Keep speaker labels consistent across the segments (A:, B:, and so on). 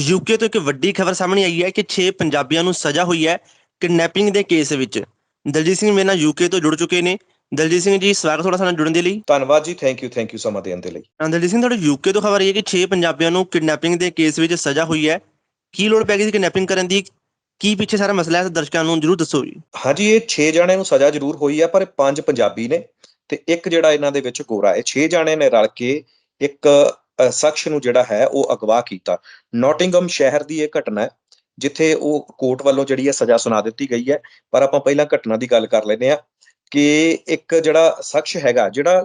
A: UK ਤੋਂ ਇੱਕ ਵੱਡੀ ਖਬਰ ਸਾਹਮਣੇ ਆਈ ਹੈ ਕਿ 6 ਪੰਜਾਬੀਆਂ ਨੂੰ ਸਜ਼ਾ ਹੋਈ ਹੈ ਕਿਡਨੈਪਿੰਗ ਦੇ ਕੇਸ ਵਿੱਚ। ਦਲਜੀਤ ਸਿੰਘ ਮੇਰੇ ਨਾਲ ਯੂਕੇ ਤੋਂ ਜੁੜ ਚੁੱਕੇ ਨੇ। ਦਲਜੀਤ ਸਿੰਘ ਜੀ ਸਵਾਗਤ ਤੁਹਾਡਾ ਸਾਡੇ ਨਾਲ ਜੁੜਨ ਦੇ ਲਈ।
B: ਧੰਨਵਾਦ ਜੀ ਥੈਂਕ ਯੂ ਥੈਂਕ ਯੂ ਸਮਾਂ ਦੇਣ ਦੇ ਲਈ।
A: ਦਲਜੀਤ ਸਿੰਘ ਤੁਹਾਡੇ ਯੂਕੇ ਤੋਂ ਖਬਰ ਆਈ ਹੈ ਕਿ 6 ਪੰਜਾਬੀਆਂ ਨੂੰ ਕਿਡਨੈਪਿੰਗ ਦੇ ਕੇਸ ਵਿੱਚ ਸਜ਼ਾ ਹੋਈ ਹੈ। ਕੀ ਲੋੜ ਪੈ ਗਈ ਸੀ ਕਿਡਨੈਪਿੰਗ ਕਰਨ ਦੀ? ਕੀ ਪਿੱਛੇ ਸਾਰਾ ਮਸਲਾ ਹੈ? ਦਰਸ਼ਕਾਂ ਨੂੰ ਜਰੂਰ ਦੱਸੋ ਜੀ।
B: ਹਾਂਜੀ ਇਹ 6 ਜਾਣਿਆਂ ਨੂੰ ਸਜ਼ਾ ਜ਼ਰੂਰ ਹੋਈ ਹੈ ਪਰ ਪੰਜ ਪੰਜਾਬੀ ਨੇ ਤੇ ਇੱਕ ਜਿਹੜਾ ਇਹਨਾਂ ਦੇ ਵਿੱਚ ਗੋਰਾ ਹੈ 6 ਜਾਣੇ ਨੇ ਰਲ ਕੇ ਇੱਕ ਸ਼ਖਸ ਨੂੰ ਜਿਹੜਾ ਹੈ ਉਹ ਅਗਵਾ ਕੀਤਾ। ਨੋਟਿੰਗਮ ਸ਼ਹਿਰ ਦੀ ਇਹ ਘਟਨਾ ਹੈ, ਜਿੱਥੇ ਉਹ ਕੋਰਟ ਵੱਲੋਂ ਜਿਹੜੀ ਹੈ ਸਜ਼ਾ ਸੁਣਾ ਦਿੱਤੀ ਗਈ ਹੈ। ਪਰ ਆਪਾਂ ਪਹਿਲਾਂ ਘਟਨਾ ਦੀ ਗੱਲ ਕਰ ਲੈਂਦੇ ਆ ਕਿ ਇੱਕ ਜਿਹੜਾ ਸ਼ਖਸ ਹੈਗਾ, ਜਿਹੜਾ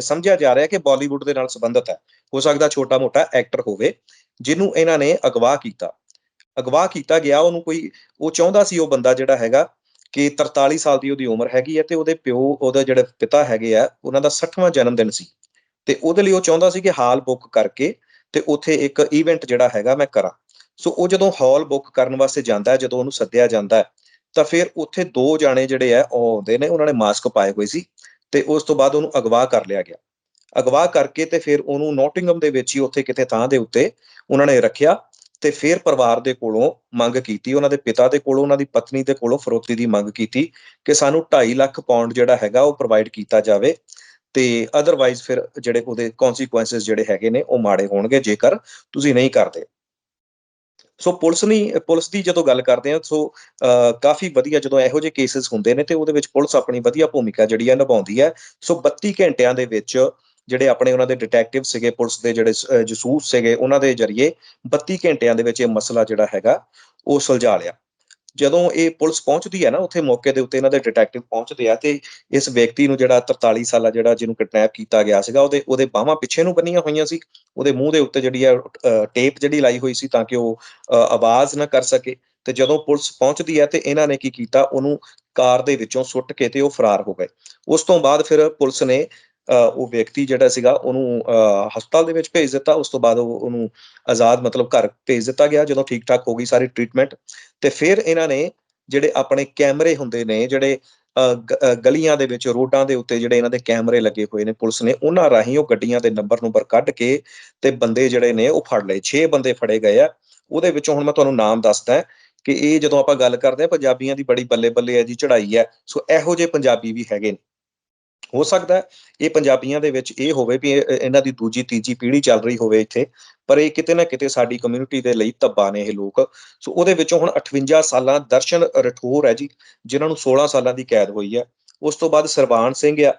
B: ਸਮਝਿਆ ਜਾ ਰਿਹਾ ਕਿ ਬਾਲੀਵੁੱਡ ਦੇ ਨਾਲ ਸੰਬੰਧਿਤ ਹੈ, ਹੋ ਸਕਦਾ ਛੋਟਾ ਮੋਟਾ ਐਕਟਰ ਹੋਵੇ, ਜਿਹਨੂੰ ਇਹਨਾਂ ਨੇ ਅਗਵਾ ਕੀਤਾ। ਅਗਵਾ ਕੀਤਾ ਗਿਆ, ਉਹਨੂੰ ਕੋਈ, ਉਹ ਚਾਹੁੰਦਾ ਸੀ ਉਹ ਬੰਦਾ ਜਿਹੜਾ ਹੈਗਾ ਕਿ 43 ਸਾਲ ਦੀ ਉਹਦੀ ਉਮਰ ਹੈਗੀ ਹੈ ਤੇ ਉਹਦੇ ਪਿਓ, ਉਹਦੇ ਜਿਹੜੇ ਪਿਤਾ ਹੈਗੇ ਆ, ਉਹਨਾਂ ਦਾ 60ਵਾਂ ਜਨਮ ਦਿਨ ਸੀ। ਤੇ ਉਹਦੇ ਲਈ ਉਹ ਚਾਹੁੰਦਾ ਸੀ ਕਿ ਹਾਲ ਬੁੱਕ ਕਰਕੇ ਤੇ ਉੱਥੇ ਇੱਕ ਇਵੈਂਟ ਜਿਹੜਾ ਹੈਗਾ ਮੈਂ ਕਰਾਂ। ਸੋ ਉਹ ਜਦੋਂ ਹਾਲ ਬੁੱਕ ਕਰਨ ਵਾਸਤੇ ਜਾਂਦਾ ਹੈ, ਜਦੋਂ ਉਹਨੂੰ ਸੱਦਿਆ ਜਾਂਦਾ ਹੈ, ਤਾਂ ਫਿਰ ਉੱਥੇ ਦੋ ਜਾਣੇ ਜਿਹੜੇ ਆ ਉਹ ਆਉਂਦੇ ਨੇ, ਉਹਨਾਂ ਨੇ ਮਾਸਕ ਪਾਏ ਹੋਏ ਸੀ ਤੇ ਉਸ ਤੋਂ ਬਾਅਦ ਉਹਨੂੰ ਅਗਵਾ ਕਰ ਲਿਆ ਗਿਆ। ਅਗਵਾ ਕਰਕੇ ਤੇ ਫਿਰ ਉਹਨੂੰ ਨੋਟਿੰਗਮ ਦੇ ਵਿੱਚ ਹੀ ਉੱਥੇ ਕਿਤੇ ਥਾਂ ਦੇ ਉੱਤੇ ਉਹਨਾਂ ਨੇ ਰੱਖਿਆ ਤੇ ਫਿਰ ਪਰਿਵਾਰ ਦੇ ਕੋਲੋਂ ਮੰਗ ਕੀਤੀ, ਉਹਨਾਂ ਦੇ ਪਿਤਾ ਦੇ ਕੋਲੋਂ, ਉਹਨਾਂ ਦੀ ਪਤਨੀ ਦੇ ਕੋਲੋਂ, ਫਰੋਤੀ ਦੀ ਮੰਗ ਕੀਤੀ ਕਿ ਸਾਨੂੰ 2.5 ਲੱਖ ਪਾਉਂਡ ਜਿਹੜਾ ਹੈਗਾ ਉਹ ਪ੍ਰੋਵਾਈਡ ਕੀਤਾ ਜਾਵੇ ਤੇ ਅਦਰਵਾਈਜ਼ ਫਿਰ ਜਿਹੜੇ ਉਹਦੇ ਕਨਸੀਕੁਐਂਸਸ ਜਿਹੜੇ ਹੈਗੇ ਨੇ, ਉਹ ਮਾੜੇ ਹੋਣਗੇ ਜੇਕਰ ਤੁਸੀਂ ਨਹੀਂ ਕਰਦੇ। ਸੋ ਪੁਲਿਸ ਨਹੀਂ ਪੁਲਿਸ ਦੀ ਜਦੋਂ ਗੱਲ ਕਰਦੇ ਆ ਸੋ ਕਾਫੀ ਵਧੀਆ ਜਦੋਂ ਇਹੋ ਜਿਹੇ ਕੇਸਿਸ ਹੁੰਦੇ ਨੇ ਤੇ ਉਹਦੇ ਵਿੱਚ ਪੁਲਿਸ ਆਪਣੀ ਵਧੀਆ ਭੂਮਿਕਾ ਜਿਹੜੀ ਹੈ ਨਿਭਾਉਂਦੀ ਹੈ। ਸੋ 32 ਘੰਟਿਆਂ ਦੇ ਵਿੱਚ ਜਿਹੜੇ ਆਪਣੇ ਉਹਨਾਂ ਦੇ ਡਿਟੈਕਟਿਵ ਸੀਗੇ, ਪੁਲਿਸ ਦੇ ਜਿਹੜੇ ਜਸੂਸ ਸੀਗੇ, ਉਹਨਾਂ ਦੇ ਜ਼ਰੀਏ 32 ਘੰਟਿਆਂ ਦੇ ਵਿੱਚ ਇਹ ਮਸਲਾ ਜਿਹੜਾ ਹੈਗਾ, ਉਹ ਸੁਲਝਾ ਲਿਆ। ਜਦੋਂ ਇਹ ਪੁਲਿਸ ਪਹੁੰਚਦੀ ਹੈ ਨਾ ਉੱਥੇ ਮੌਕੇ ਦੇ ਉੱਤੇ ਇਹਨਾਂ ਦੇ ਡਿਟੈਕਟਿਵ ਪਹੁੰਚਦੇ ਆ ਤੇ ਇਸ ਵਿਅਕਤੀ ਨੂੰ ਜਿਹੜਾ 43 ਸਾਲਾ ਜਿਹੜਾ ਜਿਹਨੂੰ ਕਿਡਨੈਪ ਕੀਤਾ ਗਿਆ ਸੀਗਾ ਉਹਦੇ ਉਹਦੇ ਬਾਹਾਂ ਪਿੱਛੇ ਨੂੰ ਬੰਨੀਆਂ ਹੋਈਆਂ ਸੀ ਉਹਦੇ ਮੂੰਹ ਦੇ ਉੱਤੇ ਜਿਹੜੀ ਆ ਟੇਪ ਜਿਹੜੀ ਲਾਈ ਹੋਈ ਸੀ ਤਾਂ ਕਿ ਉਹ ਅ, ਆਵਾਜ਼ ਨਾ ਕਰ ਸਕੇ ਤੇ ਜਦੋਂ ਪੁਲਿਸ ਪਹੁੰਚਦੀ ਹੈ ਤੇ ਇਹਨਾਂ ਨੇ ਕੀ ਕੀਤਾ ਉਹਨੂੰ ਕਾਰ ਦੇ ਵਿੱਚੋਂ ਸੁੱਟ ਕੇ ਤੇ ਉਹ ਫਰਾਰ ਹੋ ਗਏ। ਉਸ ਤੋਂ ਬਾਅਦ ਫਿਰ ਪੁਲਿਸ ਨੇ ਉਹ ਵਿਅਕਤੀ ਜਿਹੜਾ ਸੀਗਾ ਉਹਨੂੰ ਅ, ਹਸਪਤਾਲ ਦੇ ਵਿੱਚ ਭੇਜ ਦਿੱਤਾ। ਉਸ ਤੋਂ ਬਾਅਦ ਉਹਨੂੰ ਆਜ਼ਾਦ ਮਤਲਬ ਘਰ ਭੇਜ ਦਿੱਤਾ ਗਿਆ ਜਦੋਂ ਠੀਕ ਠਾਕ ਹੋ ਗਈ ਸਾਰੀ ਟ੍ਰੀਟਮੈਂਟ ਤੇ ਫਿਰ ਇਹਨਾਂ ਨੇ ਜਿਹੜੇ ਆਪਣੇ ਕੈਮਰੇ ਹੁੰਦੇ ਨੇ ਜਿਹੜੇ ਅ, ਗਲੀਆਂ ਦੇ ਵਿੱਚ ਰੋਡਾਂ ਦੇ ਉੱਤੇ ਜਿਹੜੇ ਇਹਨਾਂ ਦੇ ਕੈਮਰੇ ਲੱਗੇ ਹੋਏ ਨੇ ਪੁਲਿਸ ਨੇ ਉਹਨਾਂ ਰਾਹੀਂ ਉਹ ਗੱਡੀਆਂ ਦੇ ਨੰਬਰ ਨੰਬਰ ਕੱਢ ਕੇ ਤੇ ਬੰਦੇ ਜਿਹੜੇ ਨੇ ਉਹ ਫੜ ਲਏ। 6 ਬੰਦੇ ਫੜੇ ਗਏ ਆ। ਉਹਦੇ ਵਿੱਚੋਂ ਹੁਣ ਮੈਂ ਤੁਹਾਨੂੰ ਨਾਮ ਦੱਸਦਾ ਕਿ ਇਹ ਜਦੋਂ ਆਪਾਂ ਗੱਲ ਕਰਦੇ ਆ ਪੰਜਾਬੀਆਂ ਦੀ ਬੜੀ ਬੱਲੇ ਬੱਲੇ ਹੈ ਜੀ ਚੜ੍ਹਾਈ ਹੈ। ਸੋ ਇਹੋ ਜਿਹੇ ਪੰਜਾਬੀ ਵੀ ਹੈਗੇ ਨੇ। ਹੋ ਸਕਦਾ ਇਹ ਪੰਜਾਬੀਆਂ ਦੇ ਵਿੱਚ ਇਹ ਹੋਵੇ ਵੀ ਇਹਨਾਂ ਦੀ ਦੂਜੀ, ਤੀਜੀ ਪੀੜ੍ਹੀ ਚੱਲ ਰਹੀ ਹੋਵੇ ਇੱਥੇ, ਪਰ ਇਹ ਕਿਤੇ ਨਾ ਕਿਤੇ ਸਾਡੀ ਕਮਿਊਨਿਟੀ ਦੇ ਲਈ ਧੱਬਾ ਨੇ ਇਹ ਲੋਕ। ਸੋ ਉਹਦੇ ਵਿੱਚੋਂ ਹੁਣ 58 ਸਾਲਾਂ ਦਰਸ਼ਨ ਰਠੋਰ ਹੈ ਜੀ, ਜਿਨ੍ਹਾਂ ਨੂੰ 16 ਸਾਲਾਂ ਦੀ ਕੈਦ ਹੋਈ ਹੈ। ਉਸ ਤੋਂ ਬਾਅਦ ਸਰਬਾਨ ਸਿੰਘ ਆ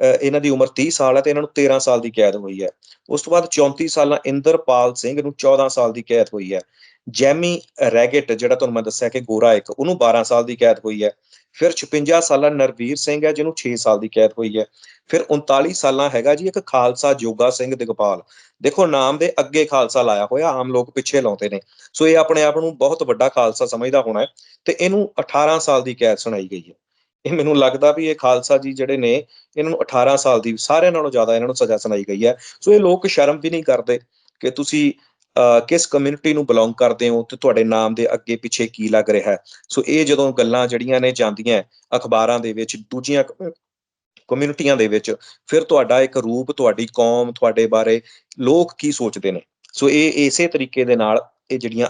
B: ਇਹਨਾਂ ਦੀ ਉਮਰ 30 ਸਾਲ ਹੈ ਤੇ ਇਹਨਾਂ ਨੂੰ 13 ਸਾਲ ਦੀ ਕੈਦ ਹੋਈ ਹੈ। ਉਸ ਤੋਂ ਬਾਅਦ 34 ਸਾਲਾਂ ਇੰਦਰਪਾਲ ਸਿੰਘ ਨੂੰ 14 ਸਾਲ ਦੀ ਕੈਦ ਹੋਈ ਹੈ। ਜੈਮੀ ਰੈਗੇਟ, ਜਿਹੜਾ ਤੁਹਾਨੂੰ ਮੈਂ ਦੱਸਿਆ ਕਿ ਗੋਰਾ ਇੱਕ, ਉਹਨੂੰ 12 ਸਾਲ ਦੀ ਕੈਦ ਹੋਈ ਹੈ। ਫਿਰ 56 ਸਾਲਾਂ ਨਰਵੀਰ ਸਿੰਘ ਹੈ, ਜਿਹਨੂੰ 6 ਸਾਲ ਦੀ ਕੈਦ ਹੋਈ ਹੈ। ਫਿਰ 39 ਸਾਲਾਂ ਹੈਗਾ ਜੀ ਇੱਕ ਖਾਲਸਾ ਜੋਗਾ ਸਿੰਘ ਦਿਗਪਾਲ। ਦੇਖੋ, ਨਾਮ ਦੇ ਅੱਗੇ ਖਾਲਸਾ ਲਾਇਆ ਹੋਇਆ, ਆਮ ਲੋਕ ਪਿੱਛੇ ਲਾਉਂਦੇ ਨੇ। ਸੋ ਇਹ ਆਪਣੇ ਆਪ ਨੂੰ ਬਹੁਤ ਵੱਡਾ ਖਾਲਸਾ ਸਮਝਦਾ ਹੋਣਾ ਹੈ ਤੇ ਇਹਨੂੰ 18 ਸਾਲ ਦੀ ਕੈਦ ਸੁਣਾਈ ਗਈ ਹੈ। ਇਹ ਮੈਨੂੰ ਲੱਗਦਾ ਵੀ ਇਹ ਖਾਲਸਾ ਜੀ ਜਿਹੜੇ ਨੇ, ਇਹਨਾਂ ਨੂੰ 18 ਸਾਲ ਦੀ, ਸਾਰਿਆਂ ਨਾਲੋਂ ਜ਼ਿਆਦਾ ਇਹਨਾਂ ਨੂੰ ਸਜ਼ਾ ਸੁਣਾਈ ਗਈ ਹੈ। ਸੋ ਇਹ ਲੋਕ ਸ਼ਰਮ ਵੀ ਨਹੀਂ ਕਰਦੇ ਕਿ ਤੁਸੀਂ ਕਿਸ ਕਮਿਊਨਿਟੀ ਨੂੰ ਬਿਲੋਂਗ ਕਰਦੇ ਹੋ ਤੇ ਤੁਹਾਡੇ ਨਾਮ ਦੇ ਅੱਗੇ ਪਿੱਛੇ ਕੀ ਲੱਗ ਰਿਹਾ ਹੈ। ਸੋ ਇਹ ਜਦੋਂ ਗੱਲਾਂ ਜਿਹੜੀਆਂ ਨੇ ਜਾਂਦੀਆਂ ਅਖਬਾਰਾਂ ਦੇ ਵਿੱਚ, ਦੂਜੀਆਂ ਕਮਿਊਨਿਟੀਆਂ ਦੇ ਵਿੱਚ, ਫਿਰ ਤੁਹਾਡਾ ਇੱਕ ਰੂਪ, ਤੁਹਾਡੀ ਕੌਮ, ਤੁਹਾਡੇ ਬਾਰੇ ਲੋਕ ਕੀ ਸੋਚਦੇ ਨੇ? ਸੋ ਇਹ ਇਸੇ ਤਰੀਕੇ ਦੇ ਨਾਲ ਇਹ ਜਿਹੜੀਆਂ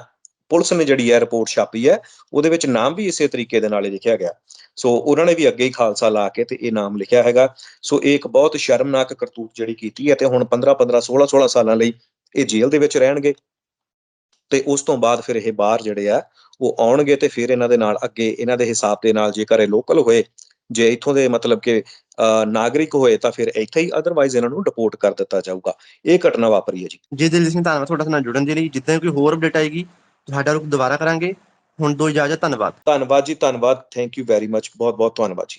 B: ਪੁਲਿਸ ਨੇ ਜਿਹੜੀ ਹੈ ਰਿਪੋਰਟ ਛਾਪੀ ਹੈ ਉਹਦੇ ਵਿੱਚ ਨਾਮ ਵੀ ਇਸੇ ਤਰੀਕੇ ਦੇ ਨਾਲ ਹੀ ਲਿਖਿਆ ਗਿਆ। ਸੋ ਉਹਨਾਂ ਨੇ ਵੀ ਅੱਗੇ ਹੀ ਖਾਲਸਾ ਲਾ ਕੇ ਤੇ ਇਹ ਨਾਮ ਲਿਖਿਆ ਹੈਗਾ। ਸੋ ਇਹ ਇੱਕ ਬਹੁਤ ਸ਼ਰਮਨਾਕ ਕਰਤੂਤ ਜਿਹੜੀ ਕੀਤੀ ਹੈ ਤੇ ਹੁਣ 15 15 16 16 ਸਾਲਾਂ ਲਈ ਇਹ ਜੇਲ੍ਹ ਦੇ ਵਿੱਚ ਰਹਿਣਗੇ। ਤੇ ਉਸ ਤੋਂ ਬਾਅਦ ਫਿਰ ਇਹ ਬਾਹਰ ਜਿਹੜੇ ਆ ਉਹ ਆਉਣਗੇ ਤੇ ਫਿਰ ਇਹਨਾਂ ਦੇ ਨਾਲ ਅੱਗੇ ਇਹਨਾਂ ਦੇ ਹਿਸਾਬ ਦੇ ਨਾਲ ਜੇਕਰ ਇਹ ਲੋਕਲ ਹੋਏ ਜੇ ਇਥੋਂ ਦੇ ਮਤਲਬ ਕਿ ਅਹ, ਨਾਗਰਿਕ ਹੋਏ ਤਾਂ ਫਿਰ ਇੱਥੇ ਹੀ ਅਦਰਵਾਈਜ਼ ਇਹਨਾਂ ਨੂੰ ਡਿਪੋਰਟ ਕਰ ਦਿੱਤਾ ਜਾਊਗਾ। ਇਹ ਘਟਨਾ ਵਾਪਰੀ ਹੈ ਜੀ।
A: ਜੀ ਦਲਜੀਤ ਸਿੰਘ ਧੰਨਵਾਦ ਤੁਹਾਡਾ ਨਾਲ ਜੁੜਨ ਦੇ ਲਈ। ਜਿੱਦਾਂ ਕੋਈ ਹੋਰ ਅਪਡੇਟ ਆਏਗੀ ਤੁਹਾਡਾ ਰੁਖ ਦੁਬਾਰਾ ਕਰਾਂਗੇ। ਹੁਣ ਦੋ ਇਜਾਜ਼ਤ, ਧੰਨਵਾਦ।
B: ਧੰਨਵਾਦ ਜੀ, ਧੰਨਵਾਦ। ਥੈਂਕ ਯੂ ਵੈਰੀ ਮੱਚ ਬਹੁਤ ਬਹੁਤ ਧੰਨਵਾਦ ਜੀ।